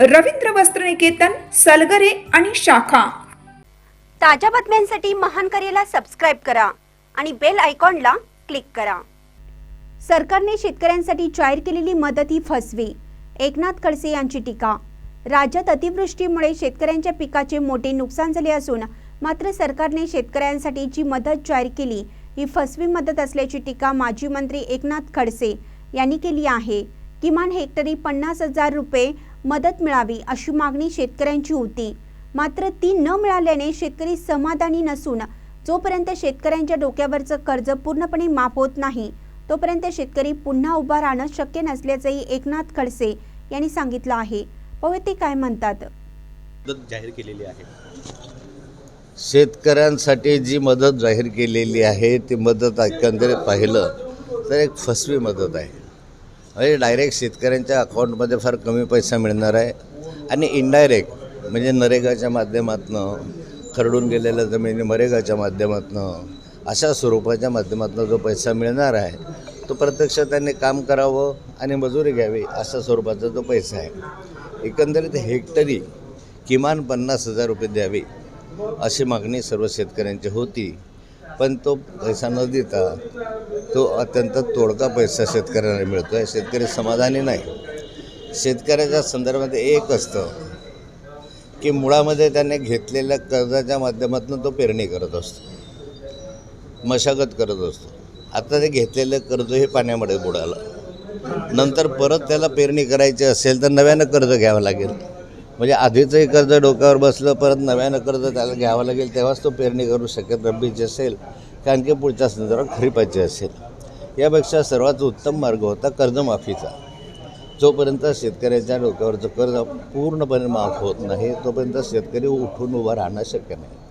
रवींद्र वस्त्रनिकेतन सलगरे आणि शाखा. ताज्या बातम्यांसाठी महान करेला सबस्क्राईब करा आणि बेल आयकॉनला क्लिक करा. सरकारने शेतकऱ्यांसाठी जाहीर केलेली मदत ही फसवी. एकनाथ खडसे यांची टीका. राज्यात अतिवृष्टीमुळे शेतकऱ्यांच्या पिकाचे मोठे नुकसान झाले असून मात्र सरकारने शेतकऱ्यांसाठी जी मदत जाहीर केली ही फसवी मदत असल्याची टीका माजी मंत्री एकनाथ खडसे यांनी केली आहे. किमान हेक्टरी पन्नास हजार रुपये मदत मिळावी अशी मागणी शेतकऱ्यांची होती. मात्र ती न मिळाल्याने शेतकरी समाधानी नसून जोपर्यंत शेतकऱ्यांच्या डोक्यावरचं कर्ज पूर्णपणे माफ होत नाही तोपर्यंत शेतकरी पुन्हा उभा राहणं शक्य नसल्याचंही एकनाथ खडसे यांनी सांगितलं आहे. पाहूया ते काय म्हणतात? मदत जाहीर केलेली आहे. शेतकऱ्यांसाठी जी मदत जाहीर केलेली आहे ती मदत एकंदरीत पाहिलं तर एक फसवी मदत आहे. म्हणजे डायरेक्ट शेतकऱ्यांच्या अकाउंटमध्ये फार कमी पैसा मिळणार आहे. आणि इनडायरेक्ट म्हणजे नरेगाच्या माध्यमातून खरडून गेलेल्या जमिनी मरेगाच्या माध्यमातून अशा स्वरूपाच्या माध्यमातून जो पैसा मिळणार आहे तो प्रत्यक्ष त्यांनी काम करावं आणि मजुरी घ्यावी अशा स्वरूपाचा जो पैसा आहे. एकंदरीत हेक्टरी किमान पन्नास हजार रुपये द्यावी अशी मागणी सर्व शेतकऱ्यांची होती. पण तो पैसा न देता तो अत्यंत तोडका पैसा शेतकऱ्यांना मिळतो. आहे शेतकरी समाधानी नाही. शेतकऱ्याच्या संदर्भात एक असतं की मुळामध्ये त्याने घेतलेल्या कर्जाच्या माध्यमातून तो पेरणी करत असतो. मशागत करत असतो. आता ते घेतलेलं कर्ज हे पाण्यामध्ये बुडालं. नंतर परत त्याला पेरणी करायची असेल तर नव्यानं कर्ज घ्यावं लागेल. म्हणजे आधीचंही कर्ज डोक्यावर बसलं परत नव्यानं कर्ज त्याला घ्यावं लागेल तेव्हाच तो पेरणी करू शकेल रब्बीची असेल कारण की पुढच्या संदर्भात खरीपाची असेल. यापेक्षा सर्वात उत्तम मार्ग होता कर्जमाफीचा. जोपर्यंत शेतकऱ्याच्या डोक्यावरचं कर्ज पूर्णपणे माफ होत नाही तोपर्यंत शेतकरी उठून उभा राहणं शक्य नाही.